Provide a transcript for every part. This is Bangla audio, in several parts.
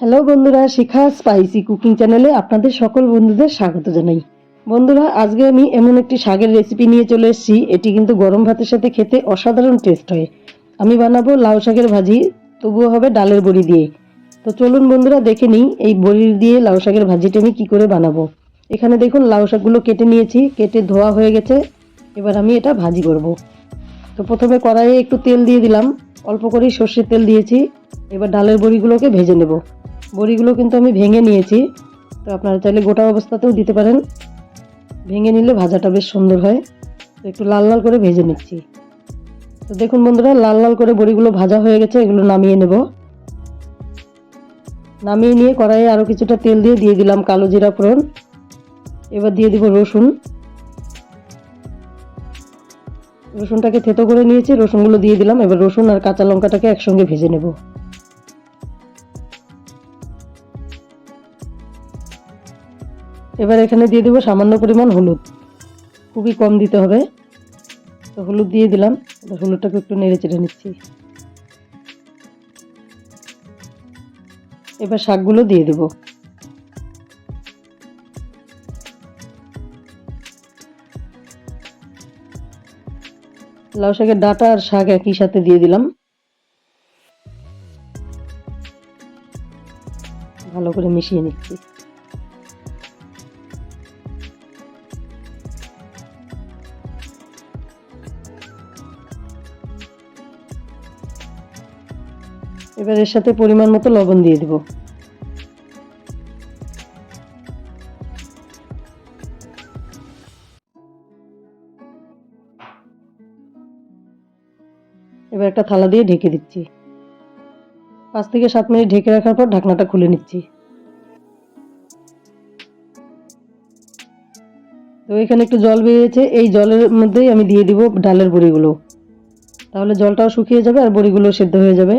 হ্যালো বন্ধুরা, শিখা স্পাইসি কুকিং চ্যানেলে আপনাদের সকল বন্ধুদের স্বাগত জানাই। বন্ধুরা, আজকে আমি এমন একটি শাকের রেসিপি নিয়ে চলে এসেছি। এটি কিন্তু গরম ভাতের সাথে খেতে অসাধারণ টেস্ট হয়। আমি বানাবো লাউ শাকের ভাজি, তবুও হবে ডালের বড়ি দিয়ে। তো চলুন বন্ধুরা, দেখে নিই এই বড়ি দিয়ে লাউ শাকের ভাজিটা আমি কী করে বানাবো। এখানে দেখুন, লাউ শাকগুলো কেটে নিয়েছি, কেটে ধোয়া হয়ে গেছে। এবার আমি এটা ভাজি করব। তো প্রথমে কড়াইয়ে একটু তেল দিয়ে দিলাম। অল্প করেই সর্ষের তেল দিয়েছি। এবার ডালের বড়িগুলোকে ভেজে নেব। বড়িগুলো কিন্তু আমি ভেঙে নিয়েছি। তো আপনারা চাইলে গোটা অবস্থাতেও দিতে পারেন। ভেঙে নিলে ভাজাটা বেশ সুন্দর হয়। তো একটু লাল লাল করে ভেজে নিচ্ছি। তো দেখুন বন্ধুরা, লাল লাল করে বড়িগুলো ভাজা হয়ে গেছে, এগুলো নামিয়ে নেব। নামিয়ে নিয়ে কড়াইয়ে আরও কিছুটা তেল দিয়ে দিয়ে দিলাম কালো জিরা ফোড়ন। এবার দিয়ে দিব রসুন। রসুনটাকে থেতো করে নিয়েছি, রসুনগুলো দিয়ে দিলাম। এবার রসুন আর কাঁচা লঙ্কাটাকে একসঙ্গে ভেজে নেব। এবার এখানে দিয়ে দেবো সামান্য পরিমাণ হলুদ। খুবই কম দিতে হবে। তো হলুদ দিয়ে দিলাম। হলুদটাকে একটু নেড়ে চেড়ে নিচ্ছি। এবার শাকগুলো দিয়ে দেবো। লাউ শাকের ডাটা আর শাক একই সাথে দিয়ে দিলাম। ভালো করে মিশিয়ে নিচ্ছি। এবার এর সাথে পরিমাণ মতো লবণ দিয়ে দিব। এবার একটা থালা দিয়ে ঢেকে দিচ্ছি। পাঁচ থেকে সাত মিনিট ঢেকে রাখার পর ঢাকনাটা খুলে নিচ্ছি। তো এখানে একটু জল বেরিয়েছে, এই জলের মধ্যেই আমি দিয়ে দিব ডালের বড়িগুলো। তাহলে জলটাও শুকিয়ে যাবে আর বড়িগুলো সেদ্ধ হয়ে যাবে।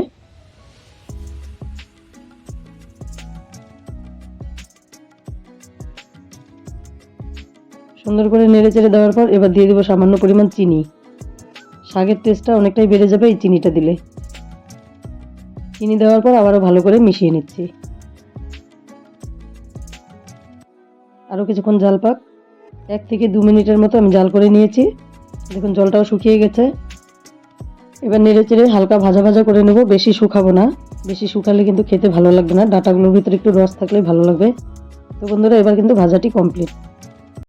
সুন্দর করে নেড়ে চেড়ে দেওয়ার পর এবার দিয়ে দেবো সামান্য পরিমাণ চিনি। শাকের টেস্টটা অনেকটাই বেড়ে যাবে এই চিনিটা দিলে। চিনি দেওয়ার পর আবারও ভালো করে মিশিয়ে নিচ্ছি। আরও কিছুক্ষণ জাল পাক। এক থেকে দু মিনিটের মতো আমি জাল করে নিয়েছি। দেখুন জলটাও শুকিয়ে গেছে। এবার নেড়ে চেড়ে হালকা ভাজা ভাজা করে নেব। বেশি শুকাবো না। বেশি শুকালে কিন্তু খেতে ভালো লাগবে না। ডাটাগুলোর ভিতরে একটু রস থাকলে ভালো লাগবে। তো বন্ধুরা, এবার কিন্তু ভাজাটি কমপ্লিট